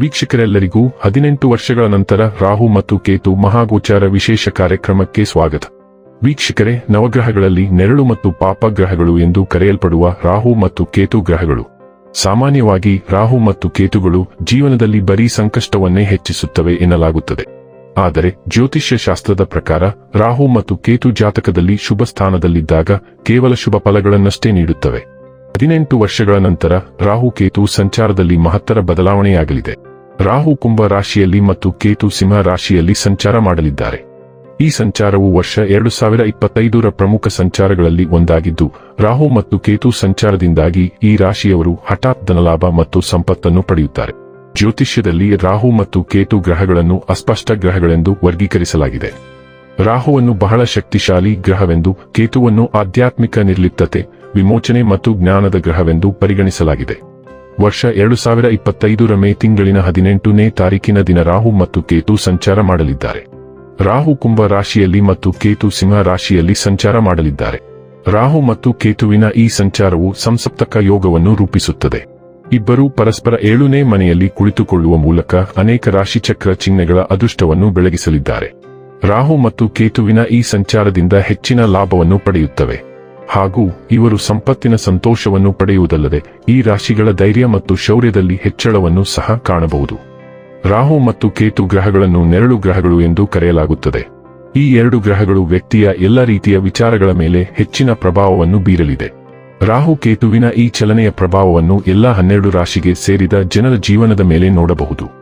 ವೀಕ್ಷಕರೆಲ್ಲರಿಗೂ ಹದಿನೆಂಟು ವರ್ಷಗಳ ನಂತರ ರಾಹು ಮತ್ತು ಕೇತು ಮಹಾಗೋಚಾರ ವಿಶೇಷ ಕಾರ್ಯಕ್ರಮಕ್ಕೆ ಸ್ವಾಗತ. ವೀಕ್ಷಕರೇ, ನವಗ್ರಹಗಳಲ್ಲಿ ನೆರಳು ಮತ್ತು ಪಾಪ ಗ್ರಹಗಳು ಎಂದು ಕರೆಯಲ್ಪಡುವ ರಾಹು ಮತ್ತು ಕೇತು ಗ್ರಹಗಳು. ಸಾಮಾನ್ಯವಾಗಿ ರಾಹು ಮತ್ತು ಕೇತುಗಳು ಜೀವನದಲ್ಲಿ ಬರೀ ಸಂಕಷ್ಟವನ್ನೇ ಹೆಚ್ಚಿಸುತ್ತವೆ ಎನ್ನಲಾಗುತ್ತದೆ. ಆದರೆ ಜ್ಯೋತಿಷ್ಯ ಶಾಸ್ತ್ರದ ಪ್ರಕಾರ ರಾಹು ಮತ್ತು ಕೇತು ಜಾತಕದಲ್ಲಿ ಶುಭ ಸ್ಥಾನದಲ್ಲಿದ್ದಾಗ ಕೇವಲ ಶುಭ ಫಲಗಳನ್ನಷ್ಟೇ ನೀಡುತ್ತವೆ. ಹದಿನೆಂಟು ವರ್ಷಗಳ ನಂತರ ರಾಹು ಕೇತು ಸಂಚಾರದಲ್ಲಿ ಮಹತ್ತರ ಬದಲಾವಣೆಯಾಗಲಿದೆ. ರಾಹು ಕುಂಭ ರಾಶಿಯಲ್ಲಿ ಮತ್ತು ಕೇತು ಸಿಂಹ ರಾಶಿಯಲ್ಲಿ ಸಂಚಾರ ಮಾಡಲಿದ್ದಾರೆ. ಈ ಸಂಚಾರವು ವರ್ಷ ಎರಡು ಸಾವಿರ ಇಪ್ಪತ್ತೈದರ ಪ್ರಮುಖ ಸಂಚಾರಗಳಲ್ಲಿ ಒಂದಾಗಿದ್ದು, ರಾಹು ಮತ್ತು ಕೇತು ಸಂಚಾರದಿಂದಾಗಿ ಈ ರಾಶಿಯವರು ಹಠಾತ್ ಧನಲಾಭ ಮತ್ತು ಸಂಪತ್ತನ್ನು ಪಡೆಯುತ್ತಾರೆ. ಜ್ಯೋತಿಷ್ಯದಲ್ಲಿ ರಾಹು ಮತ್ತು ಕೇತು ಗ್ರಹಗಳನ್ನು ಅಸ್ಪಷ್ಟ ಗ್ರಹಗಳೆಂದು ವರ್ಗೀಕರಿಸಲಾಗಿದೆ. ರಾಹುವನ್ನು ಬಹಳ ಶಕ್ತಿಶಾಲಿ ಗ್ರಹವೆಂದು, ಕೇತುವನ್ನು ಆಧ್ಯಾತ್ಮಿಕ ನಿರ್ಲಿಪ್ತತೆ, ವಿಮೋಚನೆ ಮತ್ತು ಜ್ಞಾನದ ಗ್ರಹವೆಂದು ಪರಿಗಣಿಸಲಾಗಿದೆ. ವರ್ಷ ಎರಡು ಸಾವಿರ ಇಪ್ಪತ್ತೈದರ ಮೇ ತಿಂಗಳಿನ ಹದಿನೆಂಟನೇ ತಾರೀಕಿನ ದಿನ ರಾಹು ಮತ್ತು ಕೇತು ಸಂಚಾರ ಮಾಡಲಿದ್ದಾರೆ. ರಾಹು ಕುಂಭ ರಾಶಿಯಲ್ಲಿ ಮತ್ತು ಕೇತು ಸಿಂಹ ರಾಶಿಯಲ್ಲಿ ಸಂಚಾರ ಮಾಡಲಿದ್ದಾರೆ. ರಾಹು ಮತ್ತು ಕೇತುವಿನ ಈ ಸಂಚಾರವು ಸಂಸಪ್ತಕ ಯೋಗವನ್ನು ರೂಪಿಸುತ್ತದೆ. ಇಬ್ಬರೂ ಪರಸ್ಪರ ಏಳುನೇ ಮನೆಯಲ್ಲಿ ಕುಳಿತುಕೊಳ್ಳುವ ಮೂಲಕ ಅನೇಕ ರಾಶಿಚಕ್ರ ಚಿಹ್ನೆಗಳ ಅದೃಷ್ಟವನ್ನು ಬೆಳಗಿಸಲಿದ್ದಾರೆ. ರಾಹು ಮತ್ತು ಕೇತುವಿನ ಈ ಸಂಚಾರದಿಂದ ಹೆಚ್ಚಿನ ಲಾಭವನ್ನು ಪಡೆಯುತ್ತವೆ. ಹಾಗೂ ಇವರು ಸಂಪತ್ತಿನ ಸಂತೋಷವನ್ನು ಪಡೆಯುವುದಲ್ಲದೆ ಈ ರಾಶಿಗಳ ಧೈರ್ಯ ಮತ್ತು ಶೌರ್ಯದಲ್ಲಿ ಹೆಚ್ಚಳವನ್ನು ಸಹ ಕಾಣಬಹುದು. ರಾಹು ಮತ್ತು ಕೇತು ಗ್ರಹಗಳನ್ನು ನೆರಳು ಗ್ರಹಗಳು ಎಂದು ಕರೆಯಲಾಗುತ್ತದೆ. ಈ ಎರಡು ಗ್ರಹಗಳು ವ್ಯಕ್ತಿಯ ಎಲ್ಲ ರೀತಿಯ ವಿಚಾರಗಳ ಮೇಲೆ ಹೆಚ್ಚಿನ ಪ್ರಭಾವವನ್ನು ಬೀರಲಿದೆ. ರಾಹು ಕೇತುವಿನ ಈ ಚಲನೆಯ ಪ್ರಭಾವವನ್ನು ಎಲ್ಲ ಹನ್ನೆರಡು ರಾಶಿಗೆ ಸೇರಿದ ಜನರ ಜೀವನದ ಮೇಲೆ ನೋಡಬಹುದು.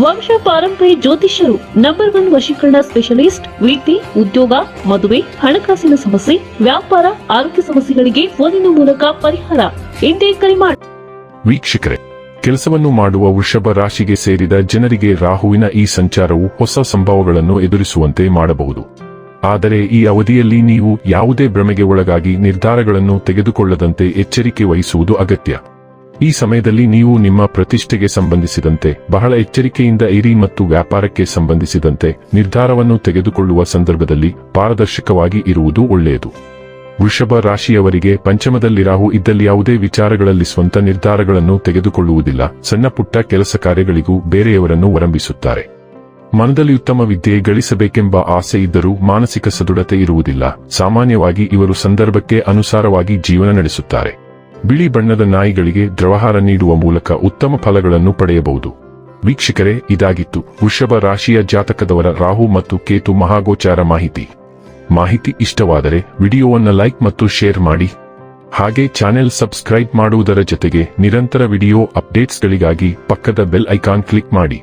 ವಂಶ ಪಾರಂಪರ್ಯ ಜ್ಯೋತಿಷ್ಯರು ನಂಬರ್ ಒನ್ ವಶೀಕರಣ ಸ್ಪೆಷಲಿಸ್ಟ್ ವೃತ್ತಿ ಉದ್ಯೋಗ, ಮದುವೆ, ಹಣಕಾಸಿನ ಸಮಸ್ಯೆ, ವ್ಯಾಪಾರ, ಆರೋಗ್ಯ ಸಮಸ್ಯೆಗಳಿಗೆ ಫೋನಿನ ಮೂಲಕ ಪರಿಹಾರ. ಎಂದೇ ಕರೆ ಮಾಡಿ ವೀಕ್ಷಕರೇ, ಕೆಲಸವನ್ನು ಮಾಡುವ ವೃಷಭ ರಾಶಿಗೆ ಸೇರಿದ ಜನರಿಗೆ ರಾಹುವಿನ ಈ ಸಂಚಾರವು ಹೊಸ ಸಂಭವಗಳನ್ನು ಎದುರಿಸುವಂತೆ ಮಾಡಬಹುದು. ಆದರೆ ಈ ಅವಧಿಯಲ್ಲಿ ನೀವು ಯಾವುದೇ ಭ್ರಮೆಗೆ ಒಳಗಾಗಿ ನಿರ್ಧಾರಗಳನ್ನು ತೆಗೆದುಕೊಳ್ಳದಂತೆ ಎಚ್ಚರಿಕೆ ವಹಿಸುವುದು ಅಗತ್ಯ. ಈ ಸಮಯದಲ್ಲಿ ನೀವು ನಿಮ್ಮ ಪ್ರತಿಷ್ಠೆಗೆ ಸಂಬಂಧಿಸಿದಂತೆ ಬಹಳ ಎಚ್ಚರಿಕೆಯಿಂದ ಇರಿ ಮತ್ತು ವ್ಯಾಪಾರಕ್ಕೆ ಸಂಬಂಧಿಸಿದಂತೆ ನಿರ್ಧಾರವನ್ನು ತೆಗೆದುಕೊಳ್ಳುವ ಸಂದರ್ಭದಲ್ಲಿ ಪಾರದರ್ಶಕವಾಗಿ ಇರುವುದು ಒಳ್ಳೆಯದು. ವೃಷಭ ರಾಶಿಯವರಿಗೆ ಪಂಚಮದಲ್ಲಿ ರಾಹು ಇದ್ದಲ್ಲಿ ಯಾವುದೇ ವಿಚಾರಗಳಲ್ಲಿ ಸ್ವಂತ ನಿರ್ಧಾರಗಳನ್ನು ತೆಗೆದುಕೊಳ್ಳುವುದಿಲ್ಲ. ಸಣ್ಣ ಪುಟ್ಟ ಕೆಲಸ ಕಾರ್ಯಗಳಿಗೂ ಬೇರೆಯವರನ್ನು ಅವಲಂಬಿಸುತ್ತಾರೆ ಮನದಲ್ಲಿ ಉತ್ತಮ ವಿದ್ಯೆ ಗಳಿಸಬೇಕೆಂಬ ಆಸೆ ಇದ್ದರೂ ಮಾನಸಿಕ ಸದೃಢತೆ ಇರುವುದಿಲ್ಲ. ಸಾಮಾನ್ಯವಾಗಿ ಇವರು ಸಂದರ್ಭಕ್ಕೆ ಅನುಸಾರವಾಗಿ ಜೀವನ ನಡೆಸುತ್ತಾರೆ. ಬಿಳಿ ಬಣ್ಣದ ನಾಯಿಗಳಿಗೆ ದ್ರವಹಾರ ನೀಡುವ ಮೂಲಕ ಉತ್ತಮ ಫಲಗಳನ್ನು ಪಡೆಯಬಹುದು. ವೀಕ್ಷಕರೇ, ಇದಾಗಿತ್ತು ವೃಷಭ ರಾಶಿಯ ಜಾತಕದವರ ರಾಹು ಮತ್ತು ಕೇತು ಮಹಾಗೋಚಾರ ಮಾಹಿತಿ. ಮಾಹಿತಿ ಇಷ್ಟವಾದರೆ ವಿಡಿಯೋವನ್ನು ಲೈಕ್ ಮತ್ತು ಶೇರ್ ಮಾಡಿ. ಹಾಗೆ ಚಾನೆಲ್ ಸಬ್ಸ್ಕ್ರೈಬ್ ಮಾಡುವುದರ ಜೊತೆಗೆ ನಿರಂತರ ವಿಡಿಯೋ ಅಪ್ಡೇಟ್ಸ್ಗಳಿಗಾಗಿ ಪಕ್ಕದ ಬೆಲ್ ಐಕಾನ್ ಕ್ಲಿಕ್ ಮಾಡಿ.